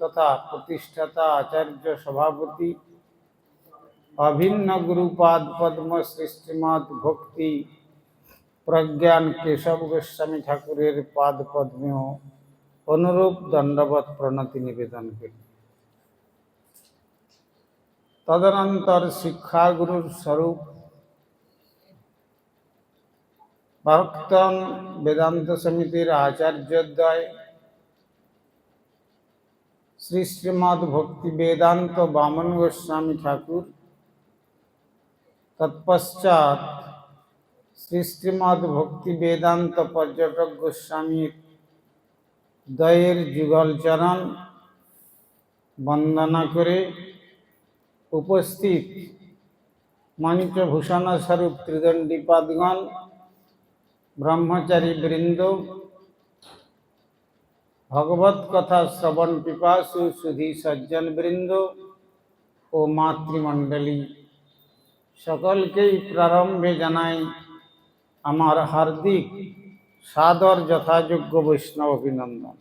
তথা প্রতিষ্ঠাতা আচার্য সভাপতি অভিন্ন গুরুপাদ পদ্ম সৃষ্টিমত ভক্তি প্রজ্ঞান কেশব গোস্বামী ঠাকুরের পাদ পদ্মেও অনুরূপ দণ্ডবত প্রণতি নিবেদন করি। তদনন্তর শিক্ষাগুরুর স্বরূপ প্রাক্তন বেদান্ত সমিতির আচার্যদ্বয় শ্রী শ্রীমদ ভক্তি বেদান্ত বামন গোস্বামী ঠাকুর তৎপশ্চাৎ শ্রী শ্রীমদ ভক্তি বেদান্ত পর্যটক গোস্বামীর দয়ের যুগল চরণ বন্দনা করে উপস্থিত মঞ্চভূষণ স্বরূপ ত্রিদণ্ডীপাদগণ ব্রহ্মচারী বৃন্দ ভগবত কথা শ্রবণ পিপাসু সুধী সজ্জন বৃন্দ ও মাতৃমণ্ডলী। সকলকেই প্রারম্ভে জানাই আমার হার্দিক সাদর যথাযোগ্য বৈষ্ণব অভিনন্দন।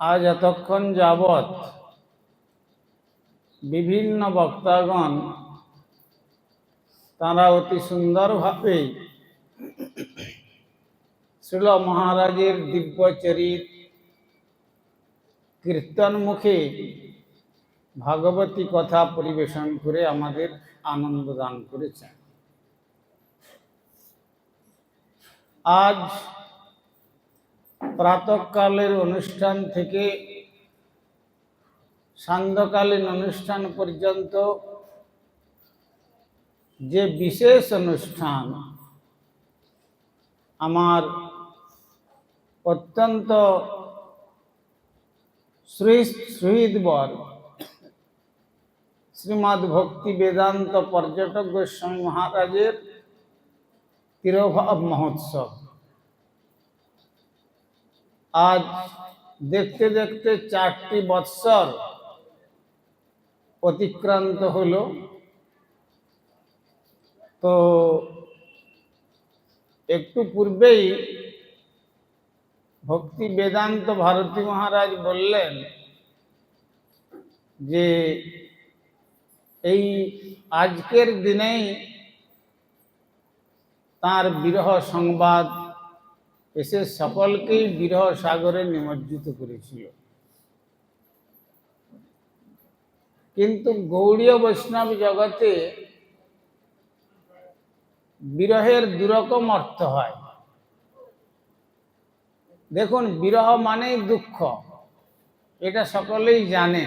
আজ এতক্ষণ যাবৎ বিভিন্ন বক্তাগণ তারা অতি সুন্দরভাবে শ্রীল মহারাজের দিব্যচরিত কীর্তন মুখে ভাগবতী কথা পরিবেশন করে আমাদের আনন্দ দান করেছেন। আজ প্রাতকালের অনুষ্ঠান থেকে সান্ধ্যকালীন অনুষ্ঠান পর্যন্ত যে বিশেষ অনুষ্ঠান আমার অত্যন্ত সুহৃদবর শ্রীমৎ ভক্তি বেদান্ত পর্যটক গোস্বামী মহারাজের তিরোভাব মহোৎসব। আজ দেখতে দেখতে চারটি বৎসর অতিক্রান্ত হলো। তো একটু পূর্বেই ভক্তি বেদান্ত ভারতী মহারাজ বললেন যে, এই আজকের দিনেই তার বিরহ সংবাদ এসে সকলকেই বিরহ সাগরে নিমজ্জিত করেছিল। কিন্তু গৌড়ীয় বৈষ্ণব জগতে বিরহের দুরকম অর্থ হয়। দেখুন, বিরহ মানেই দুঃখ। এটা সকলেই জানে।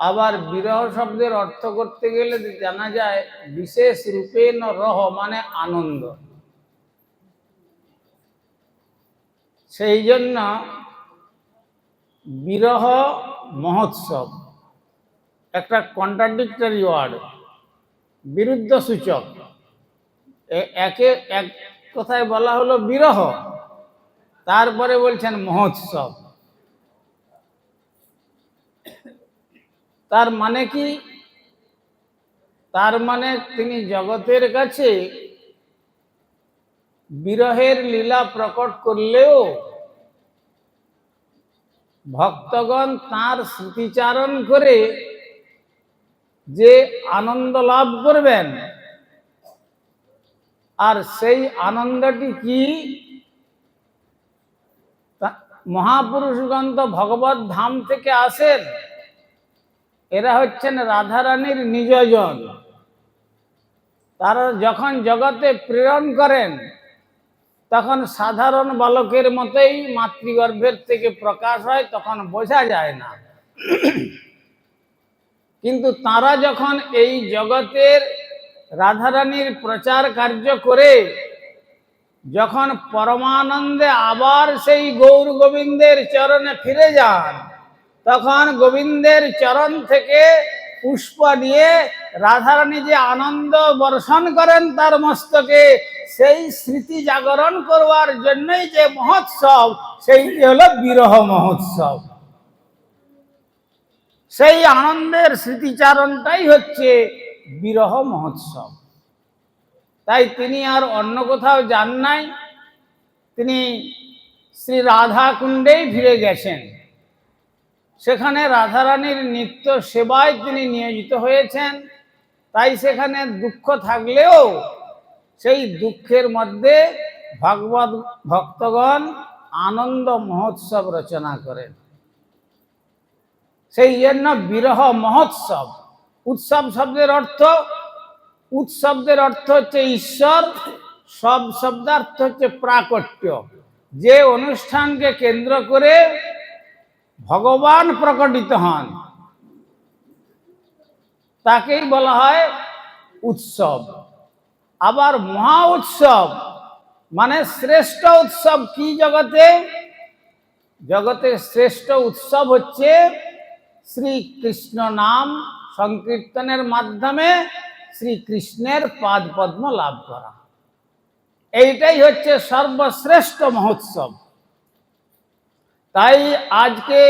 আবার বিরহ শব্দের অর্থ করতে গেলে জানা যায়, বিশেষ রূপে ন রহ মানে আনন্দ। সেই জন্য বিরহ মহোৎসব, একটা কন্ট্রাডিক্টরি ওয়ার্ড বিরুদ্ধ সূচক একে, এক কথায় বলা হলো বিরহ। তারপরে বলছেন মহোৎসব। তার মানে কি? তার মানে তিনি জগতের কাছে বিরহের লীলা প্রকট করলেও ভক্তগণ তার স্মৃতিচারণ করে যে আনন্দ লাভ করবেন। আর সেই আনন্দটি কি? মহাপুরুষগণ তো ভগবত ধাম থেকে আসেন। এরা হচ্ছেন রাধারানীর নিজজন তারা যখন জগতে প্রেরণ করেন, তখন সাধারণ বালকের মতোই মাতৃগর্ভের থেকে প্রকাশ হয়, তখন বোঝা যায় না। কিন্তু তারা যখন এই জগতের রাধারানীর প্রচার কার্য করে যখন পরমানন্দে আবার সেই গৌর গোবিন্দের চরণে ফিরে যান, তখন গোবিন্দের চরণ থেকে পুষ্প নিয়ে রাধারানী যে আনন্দ বর্ষণ করেন তার মস্তকে, সেই স্মৃতি জাগরণ করবার জন্যই যে মহোৎসব সেইটি হলো বিরহ মহোৎসব। সেই আনন্দের স্মৃতিচারণটাই হচ্ছে বিরহ মহোৎসব। তাই তিনি আর অন্য কোথাও যান নাই। তিনি শ্রী রাধা কুণ্ডেই ফিরে গেছেন। সেখানে রাধারানীর নিত্য সেবায় তিনি নিয়োজিত হয়েছেন। তাই সেখানে দুঃখ থাকলেও সেই দুঃখের মধ্যে ভগবত ভক্তগণ আনন্দ মহোৎসব রচনা করেন। সেই জন্য বিরহ মহোৎসব, উৎসব শব্দের অর্থ উৎসবদের অর্থ হচ্ছে ঈশ্বর, সব শব্দার্থ হচ্ছে প্রাকট্য। যে অনুষ্ঠানকে কেন্দ্র করে ভগবান প্রকটিত হন, তাকেই বলা হয় উৎসব। আবার মহা উৎসব মানে শ্রেষ্ঠ উৎসব কি জগতে? জগতে শ্রেষ্ঠ উৎসব হচ্ছে শ্রীকৃষ্ণ নাম সংকীর্তনের মাধ্যমে শ্রীকৃষ্ণের পাদ পদ্ম লাভ করা। এইটাই হচ্ছে সর্বশ্রেষ্ঠ মহোৎসব। তাই আজকে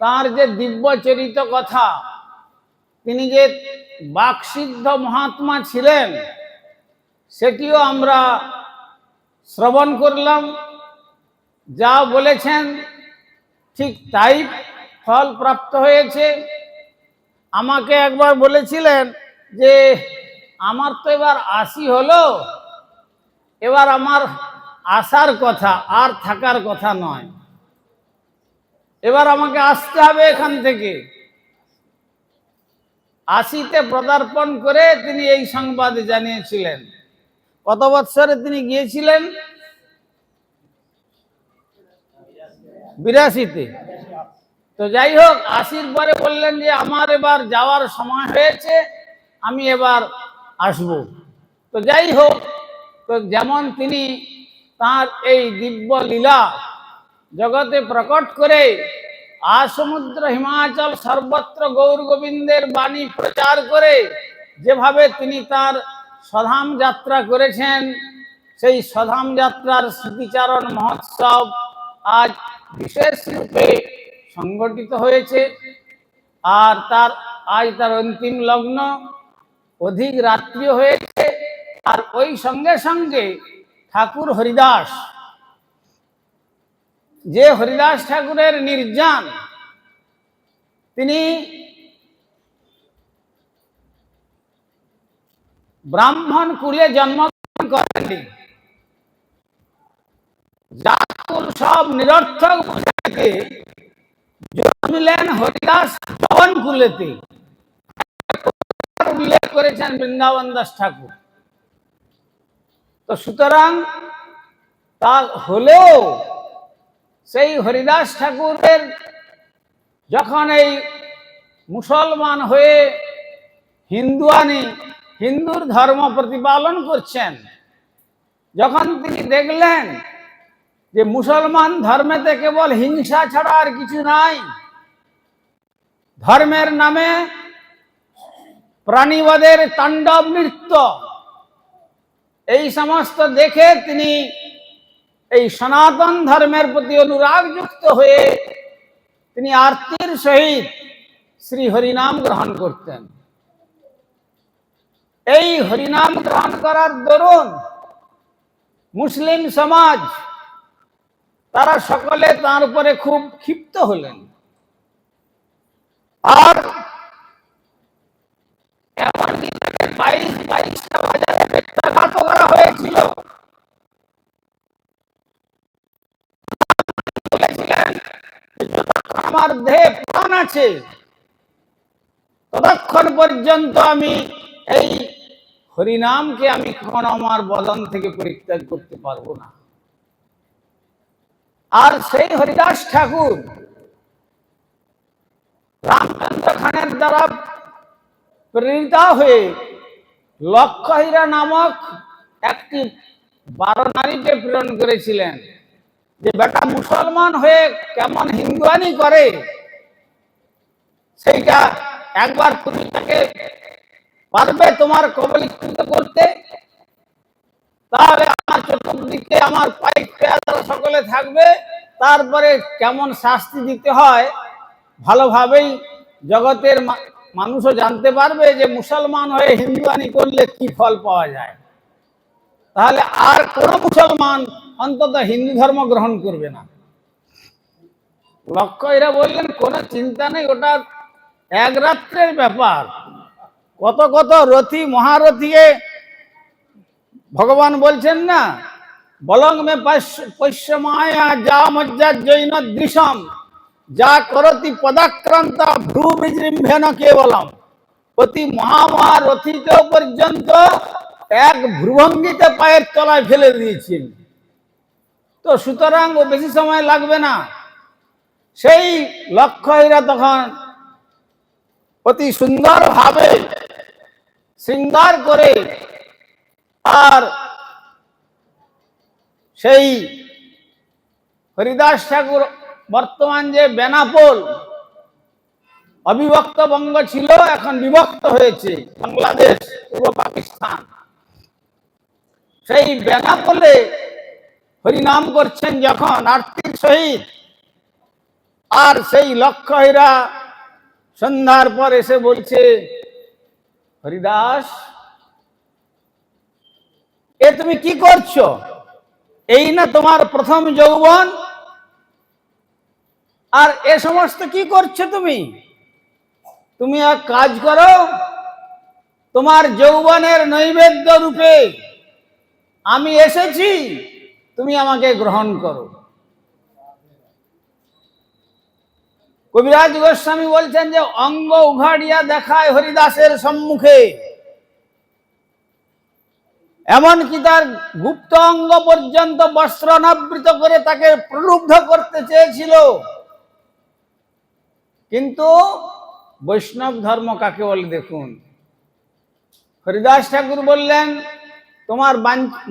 তার যে দিব্যচরিত কথা, তিনি যে বাকসিদ্ধ মহাত্মা ছিলেন, সেটিও আমরা শ্রবণ করলাম। যা বলেছেন ঠিক তাই ফল প্রাপ্ত হয়েছে। আমাকে একবার বলেছিলেন যে আমার তো এবার আশি হলো, এবার আমার আসার কথা আর থাকার কথা নয়। এবার আমাকে আসতে হবে এখান থেকে। আশিতে পদার্পণ করে তিনি এই সংবাদ জানিয়েছিলেন। কত বৎসরে তিনি গিয়েছিলেন? বিরাশিতে। তো যাই হোক, আশির পরে বললেন যে আমার এবার যাওয়ার সময় হয়েছে। আমি এবার আসব। তো যাই হোক, তো যেমন তিনি তার এই দিব্য লীলা জগতে প্রকট করে আসমুদ্র হিমাচল সর্বত্র গৌর গোবিন্দের বাণী প্রচার করে যেভাবে তিনি তার সধাম যাত্রা করেছেন, সেই সধাম যাত্রার স্মৃতিচারণ মহোৎসব আজ বিশেষ রূপে সংগঠিত হয়েছে। আর তার, আজ তার অন্তিম লগ্ন অধিক রাত্রি হয়েছে, আর ওই সঙ্গে সঙ্গে ঠাকুর হরিদাস। যে হরিদাস ঠাকুরের নির্যান, তিনি ব্রাহ্মণ কুলে জন্মগ্রহণ করেননি। জাতকুল সব নিরর্থক বুঝাইতে হরিদাস জবন কুলেতে করেছেন বৃন্দাবন দাস ঠাকুর। তো সুতরাং তা হলেও সেই হরিদাস ঠাকুরের যখন এই মুসলমান হয়ে হিন্দুয়ানি, হিন্দুর ধর্ম প্রতিপালন করছেন, যখন তিনি দেখলেন যে মুসলমান ধর্মেতে কেবল হিংসা ছাড়া আর কিছু নাই, ধর্মের নামে প্রাণীবাদের তাণ্ডব নৃত্য। এই সমস্ত দেখে তিনি এই সনাতন ধর্মের প্রতি অনুরাগ যুক্ত হয়ে তিনি আরতির সহিত শ্রী হরিনাম গ্রহণ করতেন। এই হরিনাম গ্রহণ করার দরুন মুসলিম সমাজ, তারা সকলে তার উপরে খুব ক্ষিপ্ত হলেন। আর এমনকি তাকে বাইশ বাইশটা বাজারে করা হয়েছিল। বলেছিলেন আমার দেহে প্রাণ আছে, ততক্ষণ পর্যন্ত আমি এই হরিনামকে আমি কখনো আমার বদন থেকে পরিত্যাগ করতে পারব না। আর সেই হরিদাস ঠাকুর রামচন্দ্র খানের দ্বারা প্রেরিত হয়ে লক্ষহীরা নামক একটি বারো নারীকে প্রেরণ করেছিলেন। যে বেটা মুসলমান হয়ে কেমন হিন্দুয়ানি করে, সেইটা একবার তুমি তাকে পারবে তোমার কবলীকৃত করতে? তাহলে আমার চতুর্দিকে আমার পাইক পেয়াদারা সকলে থাকবে, তারপরে কেমন শাস্তি দিতে হয়? ভালোভাবেই জগতের মানুষও জানতে পারবে যে মুসলমান হয়ে হিন্দুয়ানি করলে কি ফল পাওয়া যায়। তাহলে আর কোন মুসলমান অন্তত হিন্দু ধর্ম গ্রহণ করবে না। লক্ষ্য এরা বললেন, কোনো চিন্তা নেই, ওটা এক রাত্রের ব্যাপার। কত কত রথী, মহারথীকে ভগবান বলছেন না, বলং মে পৈশ্য মায়া যা মজ্জা জৈন দৃশম। যা করতি পদাক্রান্ত ভ্রু বিজৃম্ভেন কেবলম। অতি মহামহারথীকেও পর্যন্ত এক ভ্রুভঙ্গিতে পায়ের তলায় ফেলে দিয়েছেন তো সুতরাং ও বেশি সময় লাগবে না। সেই লক্ষ্য লক্ষ্যহীরা তখন অতি সুন্দরভাবে শৃঙ্গার করে আর সেই হরিদাস ঠাকুর বর্তমান যে বেনাপোল, অবিভক্ত বঙ্গ ছিল, এখন বিভক্ত হয়েছে বাংলাদেশ, পূর্ব পাকিস্তান। সেই বেনাপোলে হরিনাম করছেন যখন আর্থিক সহিত, আর সেই লক্ষ্যহীরা সন্ধ্যার পর এসে বলছে, হরিদাস, এ তুমি কি করছ? এই না তোমার প্রথম যৌবন আর এ সমস্ত কি করছ তুমি? তুমি এক কাজ করো, তোমার যৌবনের নৈবেদ্য রূপে আমি এসেছি, তুমি আমাকে গ্রহণ করো। কবিরাজ গোস্বামী বলছেন যে, অঙ্গ উঘাড়িয়া দেখায় হরিদাসের সম্মুখে। এমনকি তার গুপ্ত অঙ্গ পর্যন্ত বস্ত্রনাবৃত করে তাকে প্রলুব্ধ করতে চেয়েছিল। কিন্তু বৈষ্ণব ধর্ম কাকে বলে দেখুন? হরিদাস ঠাকুর বললেন, তোমার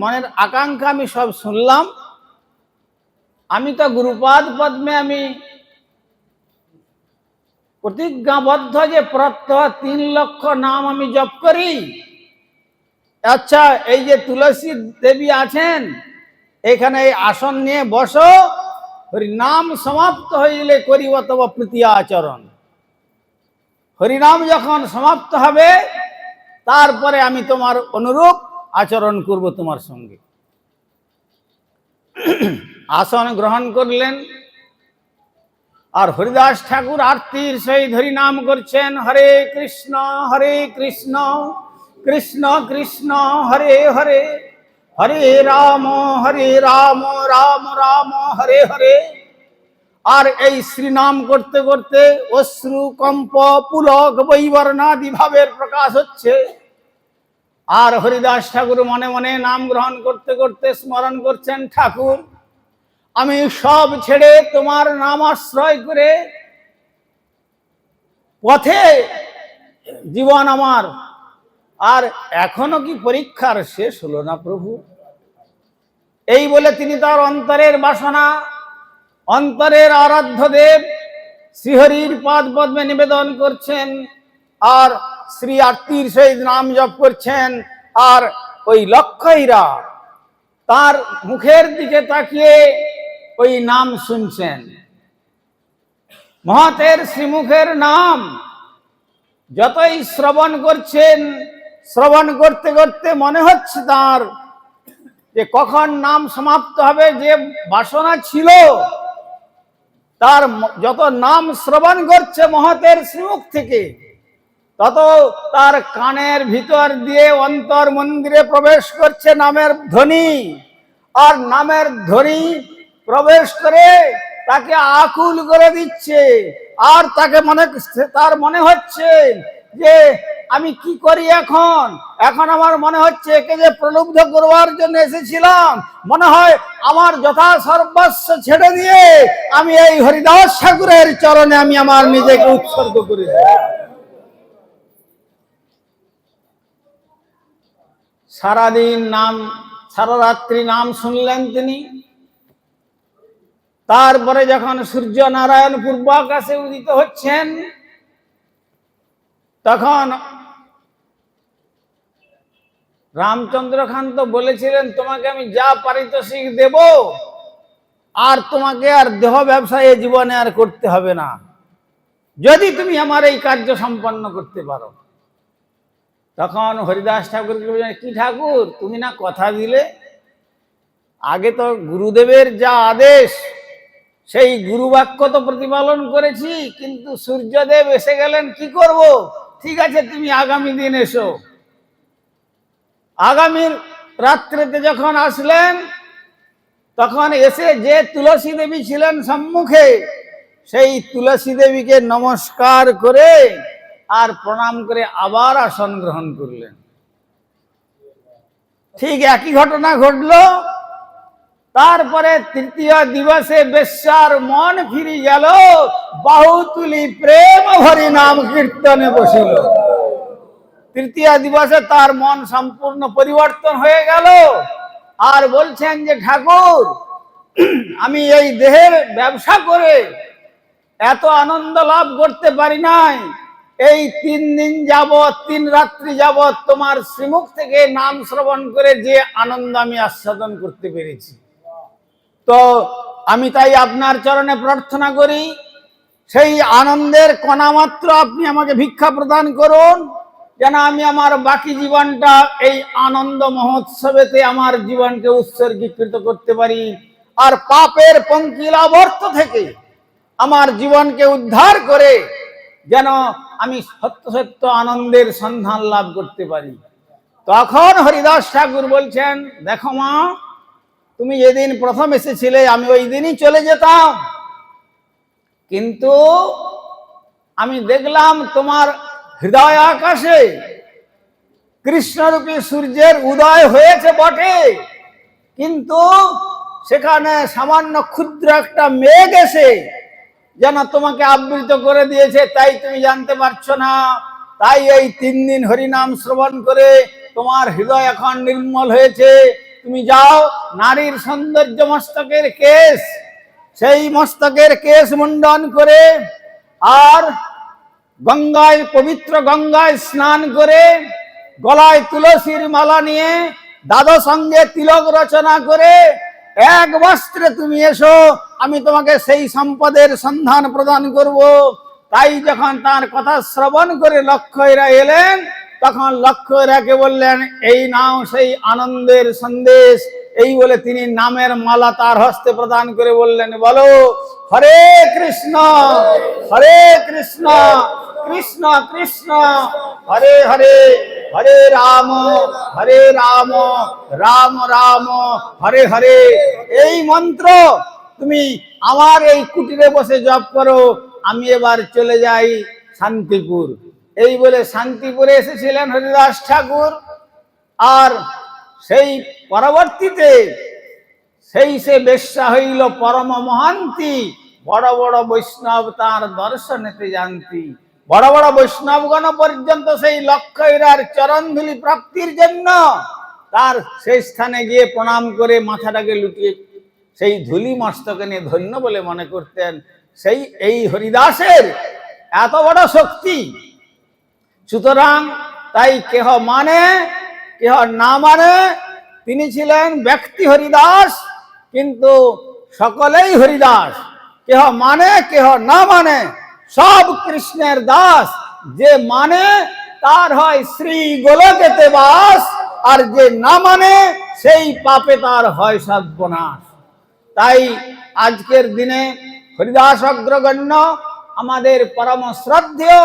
মনের আকাঙ্ক্ষা আমি সব শুনলাম। আমি তো গুরুপাদ পদ্মে আমি প্রতিজ্ঞাবদ্ধ যে প্রত্যহ তিন লক্ষ নাম আমি জপ করি। আচ্ছা এই যে তুলসী দেবী আছেন, এখানে এই আসন নিয়ে বসো। হরিনাম সমাপ্ত হইলে করিব তব প্রীতি আচরণ। হরিনাম যখন সমাপ্ত হবে, তারপরে আমি তোমার অনুরূপ আচরণ করব তোমার সঙ্গে। আসন গ্রহণ করলেন, আর হরিদাস ঠাকুর আরতির সেই ধরি নাম করছেন, হরে কৃষ্ণ হরে কৃষ্ণ কৃষ্ণ কৃষ্ণ, হরে হরে। হরে রাম হরে রাম রাম রাম, হরে হরে। আর এই শ্রীনাম করতে করতে অশ্রু, কম্প, পুলক, বৈবর্ণাদি ভাবের প্রকাশ হচ্ছে। আর হরিদাস ঠাকুর মনে মনে নাম গ্রহণ করতে করতে স্মরণ করছেন ঠাকুর, আমি সব ছেড়ে তোমার নাম আশ্রয় করে পথে জীবন আমার আর এখনও কি পরীক্ষার শেষ হলো না প্রভু? এই বলে তিনি তার অন্তরের বাসনা, অন্তরের আরাধ্য দেব শ্রীহরির পদ পদ্মে নিবেদন করছেন আর শ্রী আরতির সহিত নাম জপ করছেন আর ওই লক্ষ্যইরা তার মুখের দিকে তাকিয়ে ওই নাম শুনছেন। মহাতের শ্রীমুখের নাম যতই শ্রবণ করছেন শ্রবণ করতে করতে মনে হচ্ছে তার যে কখন নাম সমাপ্ত হবে, যে বাসনা ছিল, তার যত নাম শ্রবণ করছে মহতের শ্রীমুখ থেকে, তত তার কানের ভিতর দিয়ে অন্তর মন্দিরে প্রবেশ করছে নামের ধ্বনি। আর নামের ধ্বনি প্রবেশ করে তাকে আকুল করে দিচ্ছে। আর তাকে মনে, তার মনে হচ্ছে যে আমি কি করি এখন? এখন আমার মনে হচ্ছে একে যে প্রলুব্ধ করবার জন্য এসেছিলাম, মনে হয় আমার যথা সর্বস্ব ছেড়ে দিয়ে আমি এই হরিদাস ঠাকুরের চরণে আমি আমার নিজেকে উৎসর্গ করে। সারাদিন নাম, সারা রাত্রি নাম শুনলেন তিনি। তারপরে যখন সূর্য নারায়ণ পূর্ব আকাশে উদিত হচ্ছেন, তখন রামচন্দ্র খান তো বলেছিলেন, তোমাকে আমি যা পারিতোষিক দেব, আর তোমাকে আর দেহ ব্যবসায় জীবনে আর করতে হবে না। যদি তুমি আমার এই কার্য সম্পন্ন করতে পারো। তখন হরিদাস ঠাকুরকে কি ঠাকুর, তুমি না কথা দিলে? আগে তো গুরুদেবের যা আদেশ, সেই গুরুবাক্য তো প্রতিপালন করেছি, কিন্তু সূর্যদেব এসে গেলেন, কি করব? ঠিক আছে, তুমি আগামী দিন এসো। আগামী রাত্রেতে যখন আসলেন, তখন এসে যে তুলসী দেবী ছিলেন সম্মুখে, সেই তুলসী দেবীকে নমস্কার করে আর প্রণাম করে আবার আসন গ্রহণ করলেন। ঠিক একই ঘটনা ঘটলো। তারপরে তৃতীয় দিবসে বেশ্যার মন ফিরে গেল। বাহুতুলি প্রেম হরি নাম কীর্তনে বসিল। তৃতীয় দিবসে তার মন সম্পূর্ণ পরিবর্তন হয়ে গেল। আর বলছেন যে, ঠাকুর, আমি এই দেহের ব্যবসা করে এত আনন্দ লাভ করতে পারি নাই। এই তিন দিন যাবৎ, তিন রাত্রি যাবৎ তোমার শ্রীমুখ থেকে নাম শ্রবণ করে যে আনন্দ আমি আস্বাদন করতে পেরেছি। তো আমি তাই আপনার চরণে প্রার্থনা করি, সেই আনন্দের কণামাত্র আপনি আমাকে ভিক্ষা প্রদান করুন। যেন আমি আমার বাকি জীবনটা এই আনন্দ মহোৎসবেতে আমার জীবনকে উৎসর্গীকৃত করতে পারি? আর পাপের পঙ্কিলাবর্ত থেকে আমার জীবনকে উদ্ধার করে যেন আমি সত্য সত্য আনন্দের সন্ধান লাভ করতে পারি। তখন হরিদাস ঠাকুর বলছেন, দেখো মা, তুমি যেদিন প্রথম এসেছিলে, আমি ওই দিনই চলে যেতাম। কিন্তু আমি দেখলাম তোমার হৃদয় আকাশে কৃষ্ণরূপী সূর্যের উদয় হয়েছে বটে। কিন্তু সেখানে সামান্য ক্ষুদ্র একটা মেঘ এসে যেন তোমাকে আবৃত করে দিয়েছে, তাই তুমি জানতে পারছ না। তাই এই তিন দিন হরিনাম শ্রবণ করে তোমার হৃদয় এখন নির্মল হয়েছে। তুমি যাও, নারীর সৌন্দর্য মস্তকের কেশ, সেই মস্তকের কেশ মুন্ডন করে, আর গঙ্গায়, পবিত্র গঙ্গায় স্নান করে গলায় তুলসীর মালা নিয়ে দাদা সঙ্গে তিলক রচনা করে এক বস্ত্রে তুমি এসো, আমি তোমাকে সেই সম্পদের সন্ধান প্রদান করব। তাই যখন তার কথা শ্রবণ করে লক্ষ্যরা এলেন, তখন লক্ষ্যরাকে বললেন, এই নাও সেই আনন্দের সন্দেশ এই বলে তিনি নামের মালা তার হস্তে প্রদান করে বললেন, বলো, হরে কৃষ্ণ হরে কৃষ্ণ কৃষ্ণ কৃষ্ণ, হরে হরে হরে রাম হরে রাম রাম রাম, হরে হরে, এই মন্ত্র তুমি আমার এই কুটিরে বসে জপ করো, আমি এবার চলে যাই শান্তিপুর। এই বলে শান্তিপুরে এসেছিলেন হরিদাস ঠাকুর। আর সেই পরবর্তীতে সেই সে বেশ্যা হইল পরম মহান্তি। বড় বড় বৈষ্ণব তার দর্শনেতে জানতি বড় বড় বৈষ্ণবগণ পর্যন্ত সেই লক্ষ্যের চরণধুলি প্রাপ্তির জন্য তার সেই স্থানে গিয়ে প্রণাম করে মাথাটাকে লুটিয়ে সেই ধুলি মস্তকে নিয়ে ধন্য বলে মনে করতেন। সেই এই হরিদাসের এত বড় শক্তি। সুতরাং তাই কেহ মানে কেহ না মানে তিনি ছিলেন ব্যক্তি হরিদাস, কিন্তু সকলেই হরিদাস। কেহ মানে কেহ না মানে সব কৃষ্ণের দাস। যে মানে তার হয় শ্রী গোলকেতে বাস, আর যে না মানে সেই পাপে তার হয় সর্বনাশ। তাই আজকের দিনে হরিদাস অগ্রগণ্য, আমাদের পরম শ্রদ্ধেয়,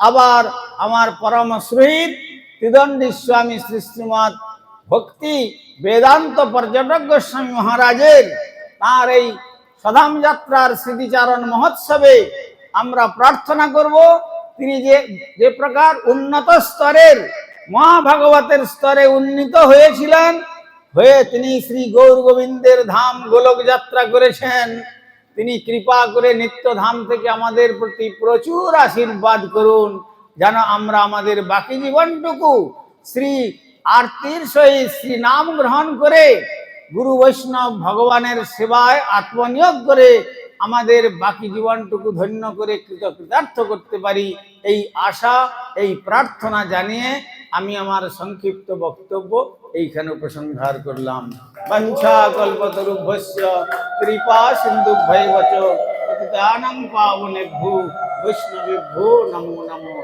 আবার আমার পরম সুহৃদ ত্রিদণ্ডী স্বামী শ্রী শ্রীমৎ ভক্তি বেদান্ত পর্যটক গোস্বামী মহারাজের, তার এই সদাম যাত্রার স্মৃতিচারণ মহোৎসবে আমরা প্রার্থনা করব, তিনি যে যে প্রকার উন্নত স্তরের, মহাভাগবতের স্তরে উন্নীত হয়েছিলেন, হয়ে তিনি শ্রী গৌর গোবিন্দের ধাম গোলক যাত্রা করেছেন। তিনি কৃপা করে নিত্য ধাম থেকে আমাদের প্রতি প্রচুর আশীর্বাদ করুন। যেন আমরা আমাদের বাকি জীবনটুকু শ্রী আরতির সহিত শ্রী নাম গ্রহণ করে গুরু বৈষ্ণব ভগবানের সেবায় আত্মনিয়োগ করে আমাদের বাকি জীবনটুকু ধন্য করে কৃতকৃতার্থ করতে পারি এই আশা, এই প্রার্থনা জানিয়ে আমি আমার সংক্ষিপ্ত বক্তব্য এইখানে উপসংহার করলাম। বঞ্ছা কল্পতরুভ্যস্য, কৃপা সিন্ধু ভৈবচ পতিতানাং পাবনেভ্যো, বৈষ্ণবেভ্যো নমো নমো।